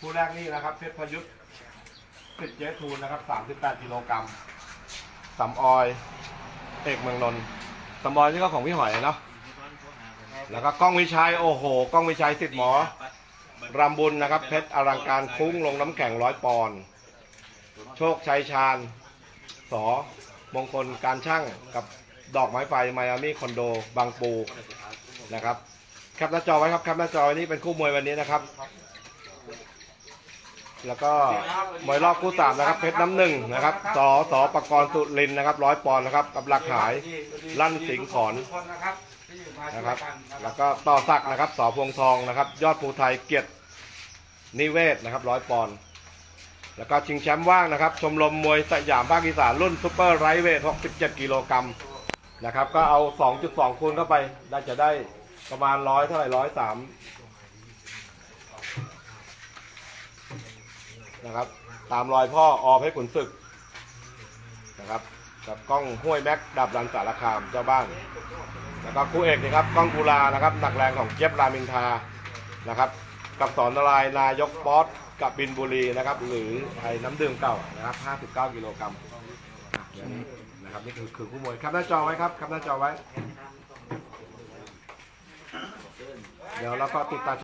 คู่แรกนี่นะครับเพชรพยุทธ์สิทธิ์เจทูนนะครับ 38กิโลกรัมสำออย เอกเมืองนนท์สำออยนี่ก็ของพี่หอยเนาะแล้วก็กล้องวิชัยโอ้โหกล้องวิชัยสิทธิ์หมอรำบุญนะครับ เพชรอลังการคุ้งลงน้ำแข็งร้อยปอนด์โชคชัยชาญสอมงคลการช่างกับดอกไม้ไฟไมอามี่คอนโดบางปูนะครับแคปหน้าจอไว้ครับแคปหน้าจอไว้นี่เป็นคู่มวยวันนี้นะครับ แล้วก็มวยรอบคู่สามนะครับเพชรน้ำหนึ่งนะครับสอสอปกรณ์สุรินนะครับร้อยปอนด์นะครับกับหลักหายลั่นสิงขอนนะครับ แล้วก็ต่อสักนะครับสอพวงทองนะครับ ยอดภูไทยเกียรตินิเวศนะครับร้อยปอนด์แล้วก็ชิงแชมป์ว่างนะครับ ชมรมมวยสยามภาคอีสานรุ่นซูเปอร์ไรท์เวท 67 กิโลกรัมนะครับ ก็เอา 2.2 คูณเข้าไปได้จะได้ประมาณร้อยเท่าไหร่ร้อยสาม นะครับ ตามรอยพ่ออเพชรขุนศึกนะครับ กับกล้องห้วยแม็กดับรันสารคามเจ้าบ้าน แล้วก็คู่เอกนะครับกล้องกุลานะครับหนักแรงของเจี๊ยบรามินทานะครับ กับสอนนารายนายกป๊อตกับบินบุรีนะครับ หรือไอ้น้ำดื่มเก่านะครับ59กิโลกรัมอะเดี๋ยวนี้นะครับนี่คือคือคู่มวยครับหน้าจอไว้ครับครับหน้าจอไว้ เดี๋ยวเราก็ติดตาม